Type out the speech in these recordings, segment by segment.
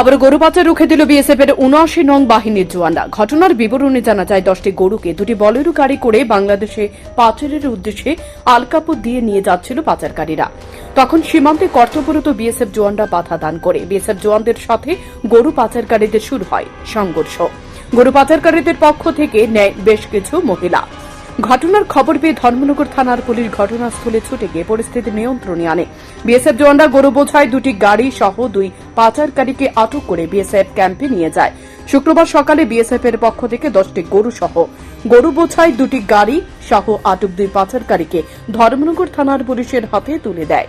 আবার গরু পাচার রুখে দিল বিএসএফ এর উনআশি নং বাহিনীর জওয়ানরা। ঘটনার বিবরণে জানা যায়, দশটি গরুকে দুটি বলেরু গাড়ি করে বাংলাদেশে পাচারের উদ্দেশ্যে আলকাপড় দিয়ে নিয়ে যাচ্ছিল পাচারকারীরা। তখন সীমান্তে কর্তব্যরত বিএসএফ জওয়ানরা বাধা দান করে। বিএসএফ জওয়ানদের সাথে গরু পাচারকারীদের শুরু হয় সংঘর্ষ। গরু পাচারকারীদের পক্ষ থেকে নেয় বেশ কিছু মহিলা। ঘটনার খবর পেয়ে ধর্মনগর থানার পুলিশ ঘটনাস্থলে ছুটে গিয়ে পরিস্থিতি নিয়ন্ত্রণে আনে। বিএসএফ জওয়ানরা গরু বোঝায় দুটি গাড়ি সহ দুই পাচারকারীকে আটক করে বিএসএফ ক্যাম্পে নিয়ে যায়। শুক্রবার সকালে বিএসএফ এর পক্ষ থেকে দশটি গরু সহ গরু বোঝায় দুটি গাড়ি সহ আটক দুই পাচারকারীকে ধর্মনগর থানার পুলিশের হাতে তুলে দেয়।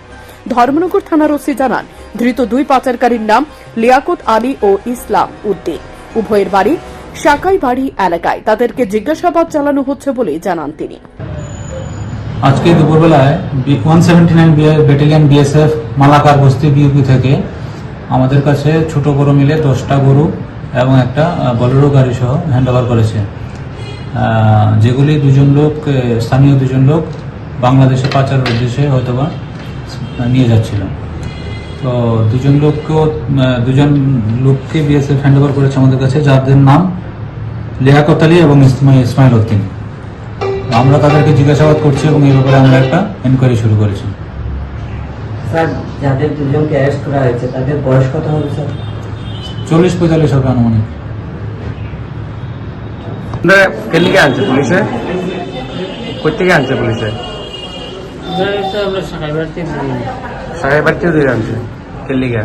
ধর্মনগর থানার ওসি জানান, ধৃত দুই পাচারকারীর নাম লিয়াকত আলী ও ইসলাম উদ্দিন। উভয়ের বাড়ি সাকাই বাড়ি এলাকায় তাদেরকে জিজ্ঞাসাবাদ চালানো হচ্ছে বলে জানান তিনি। আজকে দুপুরবেলায় one seventy nine battalion BSF Malakar Basti BOP থেকে আমাদের কাছে ছোট বড় মিলে দশটা গরু এবং একটা বলেরো গাড়ি সহ হ্যান্ড ওভার করেছে। যেগুলি দুজন লোক স্থানীয় দুজন লোক বাংলাদেশে পাচারের উদ্দেশ্যে হয়তোবা নিয়ে যাচ্ছিল। তো দুজন লোককেও দুজন লোককে বিএসএফ হ্যান্ড ওভার করেছে আমাদের কাছে যাদের নাম লিয়াকত আলী এবং ইসমাইল উদ্দিন। আমরা তাদেরকে জিজ্ঞাসাবাদ করছি এবং এই ব্যাপারে আমরা একটা এনকোয়ারি শুরু করেছি। স্যার যাদের দুজনকে অ্যারেস্ট করা হয়েছে তাদের বয়স কত হবে স্যার? চল্লিশ পঁয়তাল্লিশ হবে আনুমানিক। কেলিকে আনছে পুলিশে। কোথেকে আনছে পুলিশে? আমরা সকাল বেড়াতে দিই সাহেব বাড়িতেও দিয়ে আনছে কেলিকে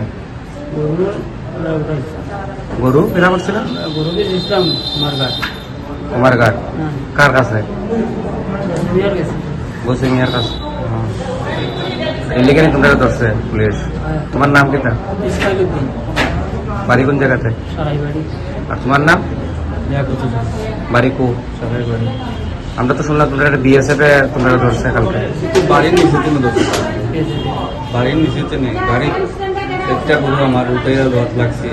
গরু গরু? কেনা করছিল গরুকে দিয়েছিলাম আমার গাছ কুমার ঘাট। হ্যাঁ কার কাছে? গোসিংয়ের কাছে। কেলিকে তোমরা ধরছে পুলিশ। তোমার নাম কিটা বাড়ি কোন জায়গাতে? আর তোমার নাম? বাড়ি কু? আমরা তো শুনলাম তোমরা একটা বিএসএফ এ তোমরা ধরছে কালকে বাড়ির নিচে তুমি ধরছে? বাড়ির নিচেতে নেই। গাড়ি একটা গরু আমার উঠে রথ লাগছে।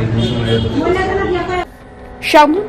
সামন